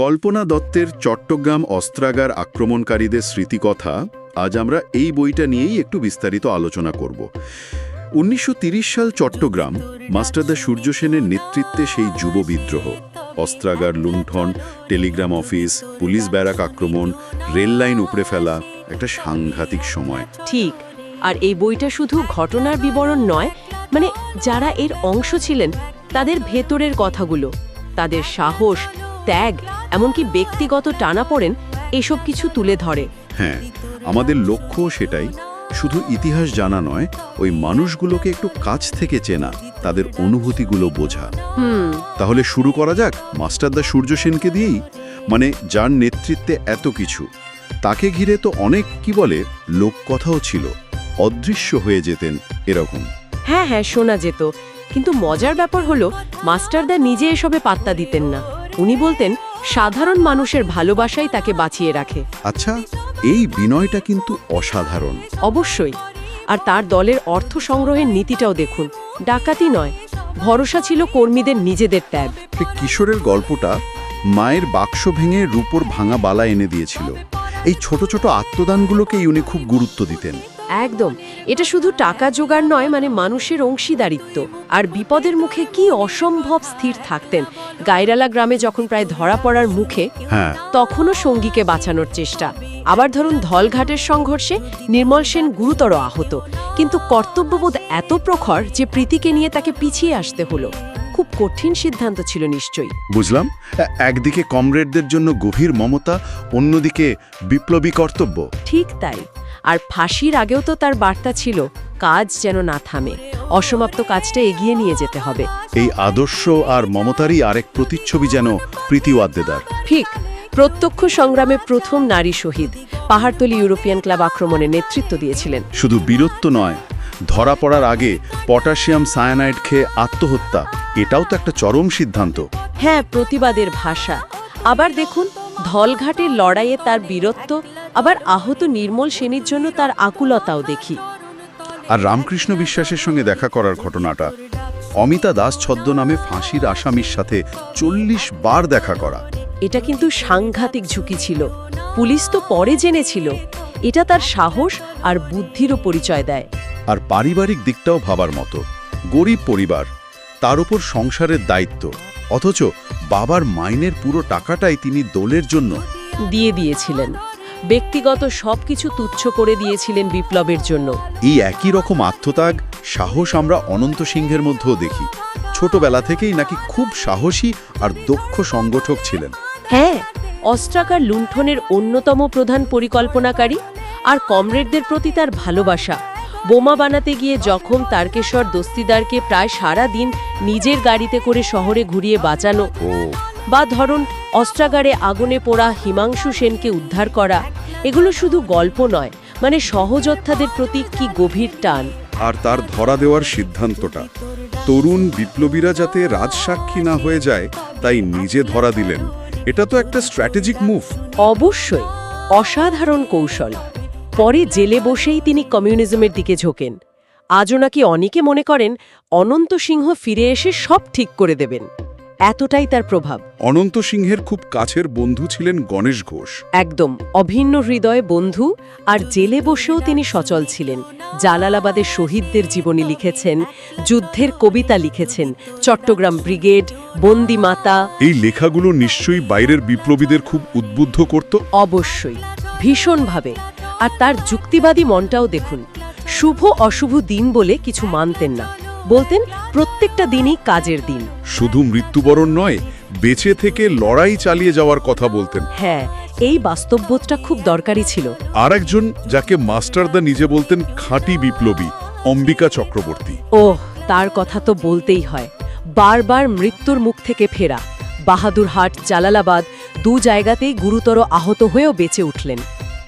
কল্পনা দত্তের চট্টগ্রাম অস্ত্রাগার আক্রমণকারীদের স্মৃতিকথা আজ আমরা এই বইটা নিয়েই একটু বিস্তারিত আলোচনা করব। উনিশশো সাল চট্টগ্রাম মাস্টারদা সূর্য সেনের নেতৃত্বে সেই যুব বিদ্রোহ। অস্ত্রাগার লুণ্ঠন, টেলিগ্রাম অফিস, পুলিশ ব্যারাক আক্রমণ, রেল লাইন উপড়ে ফেলা, একটা সাংঘাতিক সময়। ঠিক। আর এই বইটা শুধু ঘটনার বিবরণ নয় মানে যারা এর অংশ ছিলেন, তাদের ভেতরের কথাগুলো, তাদের সাহস, ত্যাগ এমনকি ব্যক্তিগত টানাপোড়েন এসব কিছু তুলে ধরে। হ্যাঁ আমাদের লক্ষ্য সেটাই শুধু ইতিহাস জানা নয় ওই মানুষগুলোকে একটু কাছ থেকে চেনা তাদের অনুভূতিগুলো বোঝা। তাহলে শুরু করা যাক মাস্টারদা সূর্য সেনকে দিয়েই? মানে যার নেতৃত্বে এত কিছু। তাকে ঘিরে তো অনেক কি বলে লোককথাও ছিল। অদৃশ্য হয়ে যেতেন এরকম। হ্যাঁ হ্যাঁ শোনা যেত। কিন্তু মজার ব্যাপার হলো মাস্টারদা নিজে এসবে পাত্তা দিতেন না। উনি বলতেন সাধারণ মানুষের ভালোবাসাই তাকে বাঁচিয়ে রাখে। আচ্ছা এই বিনয়টা কিন্তু অসাধারণ। অবশ্যই। আর তার দলের অর্থ সংগ্রহের নীতিটাও দেখুন। ডাকাতি নয় ভরসা ছিল কর্মীদের নিজেদের ত্যাগ। কিশোরের গল্পটা মায়ের বাক্স ভেঙে রূপোর ভাঙা বালা এনে দিয়েছিল। এই ছোট ছোট আত্মদানগুলোকেই উনি খুব গুরুত্ব দিতেন। একদম। এটা শুধু টাকা জোগাড় নয় মানে মানুষের অংশীদারিত্ব। আর বিপদের মুখে কি অসম্ভব স্থির থাকতেন। গাইরালা গ্রামে যখন প্রায় ধরা পড়ার মুখে হ্যাঁ। তখনও সঙ্গীকে বাঁচানোর চেষ্টা। আবার ধরুন ধলঘাটের সংঘর্ষে নির্মল সেন গুরুতর আহত। কিন্তু কর্তব্যবোধ এত প্রখর যে প্রীতিকে নিয়ে তাকে পিছিয়ে আসতে হলো। খুব কঠিন সিদ্ধান্ত ছিল নিশ্চয়ই। বুঝলাম। একদিকে কমরেডদের জন্য গভীর মমতা অন্যদিকে বিপ্লবী কর্তব্য। ঠিক তাই। আর ফাঁসির আগেও তো তার বার্তা ছিল কাজ যেন না থামে। অসমাপ্ত কাজটা এগিয়ে নিয়ে যেতে হবে। এই আদর্শ আর মমতারই আরেক প্রতিচ্ছবি যেন প্রীতি ওয়াদ্দেদার ঠিক প্রত্যক্ষ সংগ্রামে প্রথম নারী শহীদ। পাহাড়তলি ইউরোপিয়ান ক্লাব আক্রমণে নেতৃত্ব দিয়েছিলেন। শুধু বীরত্ব নয় ধরা পড়ার আগে পটাশিয়াম সায়ানাইড খেয়ে আত্মহত্যা এটাও তো একটা চরম সিদ্ধান্ত। হ্যাঁ প্রতিবাদের ভাষা। আবার দেখুন ধলঘাটের লড়াইয়ে তার বীরত্ব আবার আহত নির্মল সেনের জন্য তার আকুলতাও দেখি। আর রামকৃষ্ণ বিশ্বাসের সঙ্গে দেখা করার ঘটনাটা অমিতা দাস ছদ্মনামে ফাঁসির আসামির সাথে চল্লিশ বার দেখা করা। এটা কিন্তু সাংঘাতিক ঝুঁকি ছিল। পুলিশ তো পরে জেনেছিল। এটা তার সাহস আর বুদ্ধিরও পরিচয় দেয়। আর পারিবারিক দিকটাও ভাবার মতো। গরিব পরিবার তার উপর সংসারের দায়িত্ব। অথচ বাবার মাইনের পুরো টাকাটাই তিনি দোলের জন্য। দিয়ে দিয়েছিলেন। ব্যক্তিগত সবকিছু তুচ্ছ করে দিয়েছিলেন বিপ্লবের জন্য। এই একই রকম আত্মত্যাগ সাহস আমরা অনন্ত সিংহের মধ্যেও দেখি। ছোটবেলা থেকেই নাকি খুব সাহসী আর দক্ষ সংগঠক ছিলেন। হ্যাঁ অস্ত্রাকার লুণ্ঠনের অন্যতম প্রধান পরিকল্পনাকারী আর কমরেডদের প্রতি তার ভালোবাসা। বোমা বানাতে গিয়ে জখম তারকেশ্বর দস্তিদারকে প্রায় সারা দিন নিজের গাড়িতে করে শহরে ঘুরিয়ে বাঁচানো। ও বা ধরুন অস্ত্রাগারে আগুনে পোড়া হিমাংশু সেনকে উদ্ধার করা এগুলো শুধু গল্প নয় মানে সহযোদ্ধাদের প্রতি কি গভীর টান। আর তার ধরা দেওয়ার সিদ্ধান্তটা। তরুণ বিপ্লবীরা যাতে রাজসাক্ষী না হয়ে যায় তাই নিজে ধরা দিলেন। এটা তো একটা স্ট্র্যাটেজিক মুভ। অবশ্যই অসাধারণ কৌশল। পরে জেলে বসেই তিনি কমিউনিজমের দিকে ঝোঁকেন। আজও নাকি অনেকে মনে করেন অনন্ত সিংহ ফিরে এসে সব ঠিক করে দেবেন। এতটাই তার প্রভাব। অনন্ত সিংহের খুব কাছের বন্ধু ছিলেন গণেশ ঘোষ। একদম অভিন্ন হৃদয় বন্ধু আর জেলে বসেও তিনি সচল ছিলেন। জালালাবাদের শহীদদের জীবনী লিখেছেন যুদ্ধের কবিতা লিখেছেন চট্টগ্রাম ব্রিগেড বন্দি মাতা। এই লেখাগুলো নিশ্চয়ই বাইরের বিপ্লবীদের খুব উদ্বুদ্ধ করত। অবশ্যই ভীষণভাবে। আর তার যুক্তিবাদী মনটাও দেখুন শুভ অশুভ দিন বলে কিছু মানতেন না। বলতেন প্রত্যেকটা দিনই কাজের দিন। শুধু মৃত্যুবরণ নয় বেঁচে থেকে লড়াই চালিয়ে যাওয়ার কথা বলতেন। হ্যাঁ এই বাস্তববোধটা খুব দরকারি ছিল। আর একজন যাকে মাস্টারদা নিজে বলতেন খাঁটি বিপ্লবী অম্বিকা চক্রবর্তী। ওহ তার কথা তো বলতেই হয়। বারবার মৃত্যুর মুখ থেকে ফেরা। বাহাদুরহাট জালালাবাদ দু জায়গাতেই গুরুতর আহত হয়েও বেঁচে উঠলেন।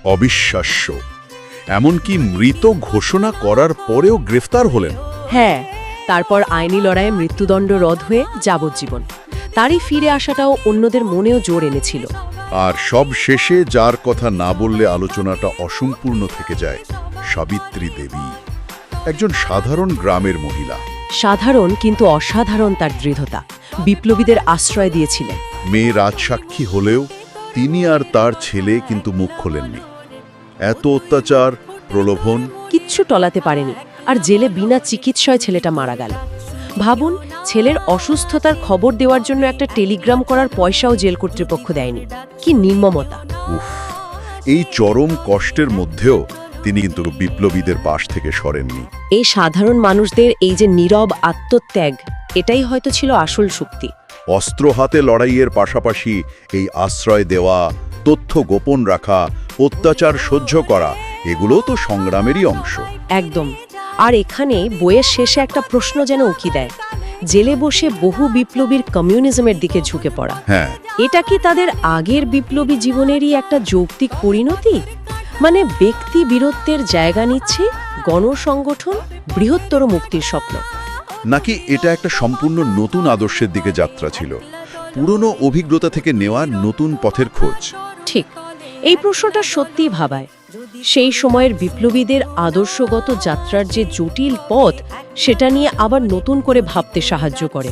অবিশ্বাস্য। এমনকি মৃত ঘোষণা করার পরেও গ্রেফতার হলেন। হ্যাঁ তারপর আইনি লড়াইয়ে মৃত্যুদণ্ড রদ হয়ে যাবজ্জীবন। তারই ফিরে আসাটাও অন্যদের মনেও জোর এনেছিল। আর সব শেষে যার কথা না বললে আলোচনাটা অসম্পূর্ণ থেকে যায় সাবিত্রী দেবী। একজন সাধারণ গ্রামের মহিলা। সাধারণ কিন্তু অসাধারণ তার দৃঢ়তা। বিপ্লবীদের আশ্রয় দিয়েছিলেন। মেয়ে রাজসাক্ষী হলেও তিনি আর তার ছেলে কিন্তু মুখ খোলেননি। এত অত্যাচার প্রলোভন কিচ্ছু টলাতে পারেনি। আর জেলে বিনা চিকিৎসায় ছেলেটা মারা গেল। ভাবুন ছেলের অসুস্থতার খবর দেওয়ার জন্য একটা টেলিগ্রাম করার পয়সাও জেল কর্তৃপক্ষ দেয়নি। কি নির্মমতা। এই চরম কষ্টের মধ্যেও তিনি কিন্তু বিপ্লবীদের পাশ থেকে সরেননি। এই সাধারণ মানুষদের এই যে নীরব আত্মত্যাগ এটাই হয়তো ছিল আসল শক্তি। অস্ত্র হাতে লড়াইয়ের পাশাপাশি এই আশ্রয় দেওয়া তথ্য গোপন রাখা অত্যাচার সহ্য করা এগুলো তো সংগ্রামেরই অংশ। একদম। আর এখানে বইয়ের শেষে একটা প্রশ্ন যেন উকি দেয়। জেলে বসে বহু বিপ্লবীর কমিউনিজমের দিকে ঝুঁকে পড়া। হ্যাঁ। এটা কি তাদের আগের বিপ্লবী জীবনেরই একটা যৌক্তিক পরিণতি? মানে ব্যক্তি বীরত্বের জায়গা নিচ্ছে গণসংগঠন বৃহত্তর মুক্তির স্বপ্ন। নাকি এটা একটা সম্পূর্ণ নতুন আদর্শের দিকে যাত্রা ছিল? পুরনো অভিজ্ঞতা থেকে নেওয়া নতুন পথের খোঁজ। ঠিক। এই প্রশ্নটা সত্যিই ভাবায়। সেই সময়ের বিপ্লবীদের আদর্শগত যাত্রার যে জটিল পথ, সেটা নিয়ে আবার নতুন করে ভাবতে সাহায্য করে।